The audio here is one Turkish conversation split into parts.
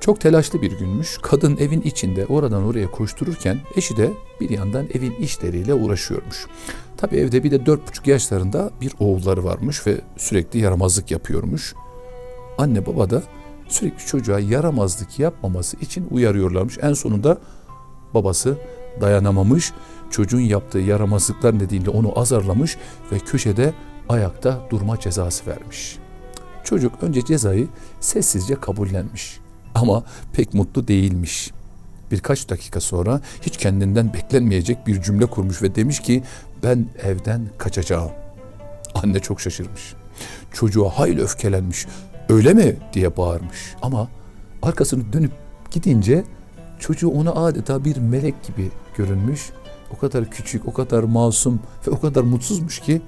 Çok telaşlı bir günmüş. Kadın evin içinde oradan oraya koştururken eşi de bir yandan evin işleriyle uğraşıyormuş. Tabii evde bir de dört buçuk yaşlarında bir oğulları varmış ve sürekli yaramazlık yapıyormuş. Anne baba da sürekli çocuğa yaramazlık yapmaması için uyarıyorlarmış. En sonunda babası dayanamamış. Çocuğun yaptığı yaramazlıklar nedeniyle onu azarlamış ve köşede ayakta durma cezası vermiş. Çocuk önce cezayı sessizce kabullenmiş ama pek mutlu değilmiş. Birkaç dakika sonra hiç kendinden beklenmeyecek bir cümle kurmuş ve demiş ki ben evden kaçacağım. Anne çok şaşırmış. Çocuğa hayli öfkelenmiş. Öyle mi diye bağırmış. Ama arkasını dönüp gidince çocuğu ona adeta bir melek gibi görünmüş. O kadar küçük, o kadar masum ve o kadar mutsuzmuş ki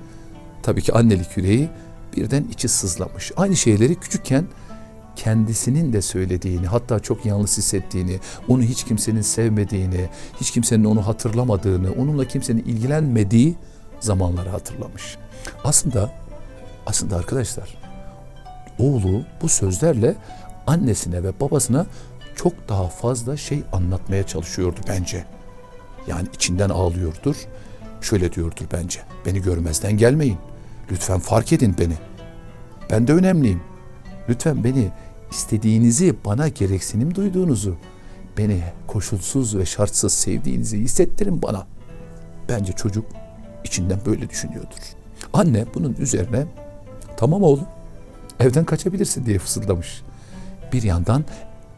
tabii ki annelik yüreği birden içi sızlamış. Aynı şeyleri küçükken kendisinin de söylediğini, hatta çok yalnız hissettiğini, onu hiç kimsenin sevmediğini, hiç kimsenin onu hatırlamadığını, onunla kimsenin ilgilenmediği zamanları hatırlamış. Aslında aslında arkadaşlar oğlu bu sözlerle annesine ve babasına çok daha fazla şey anlatmaya çalışıyordu bence. Yani içinden ağlıyordur. Şöyle diyordur bence. Beni görmezden gelmeyin. Lütfen fark edin beni. Ben de önemliyim. Lütfen beni istediğinizi, bana gereksinim duyduğunuzu, beni koşulsuz ve şartsız sevdiğinizi hissettirin bana. Bence çocuk içinden böyle düşünüyordur. Anne bunun üzerine tamam oğlum evden kaçabilirsin diye fısıldamış. Bir yandan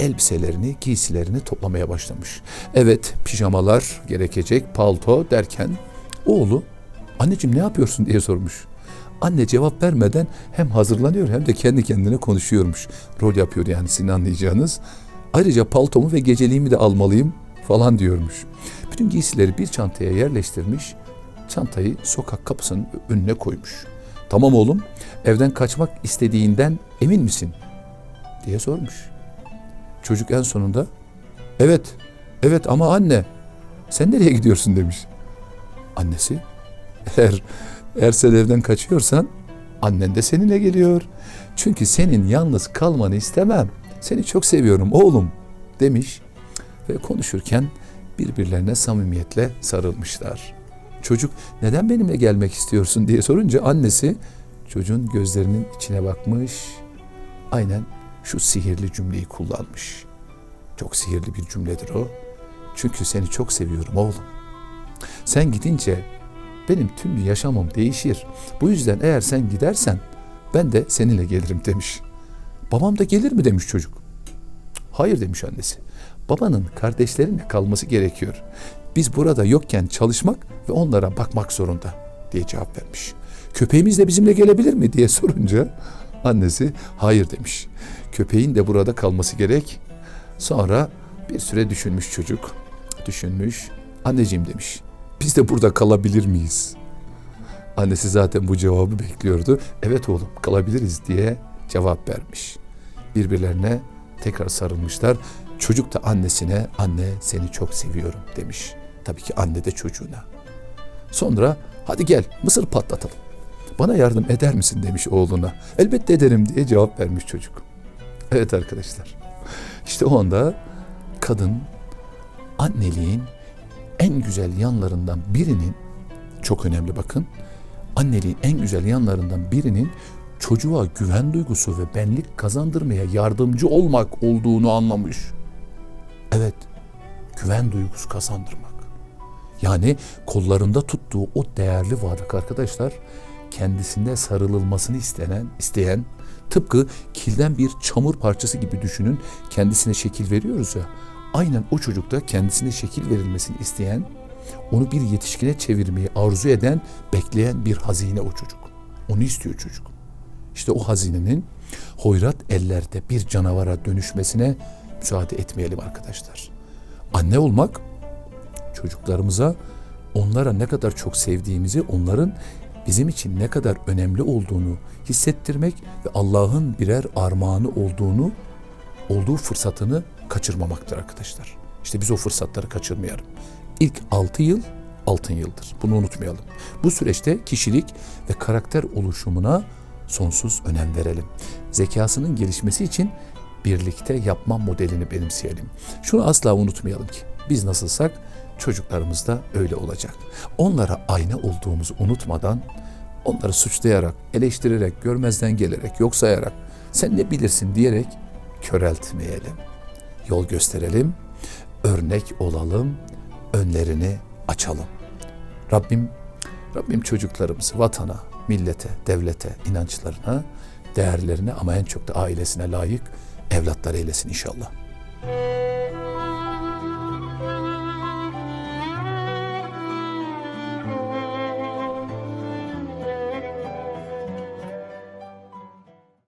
elbiselerini, giysilerini toplamaya başlamış. Evet pijamalar gerekecek, palto derken oğlu anneciğim ne yapıyorsun diye sormuş. Anne cevap vermeden hem hazırlanıyor hem de kendi kendine konuşuyormuş. Rol yapıyor yani sizin anlayacağınız. Ayrıca paltomu ve geceliğimi de almalıyım falan diyormuş. Bütün giysileri bir çantaya yerleştirmiş. Çantayı sokak kapısının önüne koymuş. Tamam oğlum evden kaçmak istediğinden emin misin? diye sormuş. Çocuk en sonunda evet evet ama anne sen nereye gidiyorsun demiş. Annesi eğer eğer sen evden kaçıyorsan annen de seninle geliyor. Çünkü senin yalnız kalmanı istemem. Seni çok seviyorum oğlum demiş ve konuşurken birbirlerine samimiyetle sarılmışlar. Çocuk neden benimle gelmek istiyorsun diye sorunca annesi çocuğun gözlerinin içine bakmış. Aynen şu sihirli cümleyi kullanmış. Çok sihirli bir cümledir o. Çünkü seni çok seviyorum oğlum. Sen gidince benim tüm yaşamım değişir. Bu yüzden eğer sen gidersen ben de seninle gelirim demiş. Babam da gelir mi demiş çocuk. Hayır demiş annesi. Babanın kardeşlerinle kalması gerekiyor. Biz burada yokken çalışmak ve onlara bakmak zorunda diye cevap vermiş. Köpeğimiz de bizimle gelebilir mi diye sorunca annesi hayır demiş. Köpeğin de burada kalması gerek. Sonra bir süre düşünmüş çocuk. Düşünmüş. Anneciğim demiş. Biz de burada kalabilir miyiz? Annesi zaten bu cevabı bekliyordu. Evet oğlum kalabiliriz diye cevap vermiş. Birbirlerine tekrar sarılmışlar. Çocuk da annesine anne seni çok seviyorum demiş. Tabii ki anne de çocuğuna. Sonra hadi gel mısır patlatalım. Bana yardım eder misin demiş oğluna. Elbette ederim diye cevap vermiş çocuk. Evet arkadaşlar. İşte o anda kadın anneliğin en güzel yanlarından birinin çok önemli bakın. Anneliğin en güzel yanlarından birinin çocuğa güven duygusu ve benlik kazandırmaya yardımcı olmak olduğunu anlamış. Evet, güven duygusu kazandırmak. Yani kollarında tuttuğu o değerli varlık arkadaşlar kendisinde sarılılmasını istenen, isteyen tıpkı kilden bir çamur parçası gibi düşünün kendisine şekil veriyoruz ya. Aynen o çocukta kendisine şekil verilmesini isteyen, onu bir yetişkine çevirmeyi arzu eden, bekleyen bir hazine o çocuk. Onu istiyor çocuk. İşte o hazinenin hoyrat ellerde bir canavara dönüşmesine müsaade etmeyelim arkadaşlar. Anne olmak çocuklarımıza onlara ne kadar çok sevdiğimizi, onların bizim için ne kadar önemli olduğunu hissettirmek ve Allah'ın birer armağanı olduğunu, olduğu fırsatını kaçırmamaktır arkadaşlar. İşte biz o fırsatları kaçırmayalım. İlk 6 yıl altın yıldır. Bunu unutmayalım. Bu süreçte kişilik ve karakter oluşumuna sonsuz önem verelim. Zekasının gelişmesi için birlikte yapma modelini benimseyelim. Şunu asla unutmayalım ki biz nasılsak çocuklarımız da öyle olacak. Onlara ayna olduğumuzu unutmadan onları suçlayarak, eleştirerek, görmezden gelerek, yok sayarak sen ne bilirsin diyerek köreltmeyelim. Yol gösterelim, örnek olalım, önlerini açalım. Rabbim Rabbim çocuklarımızı vatana, millete, devlete, inançlarına, değerlerine ama en çok da ailesine layık evlatlar eylesin inşallah.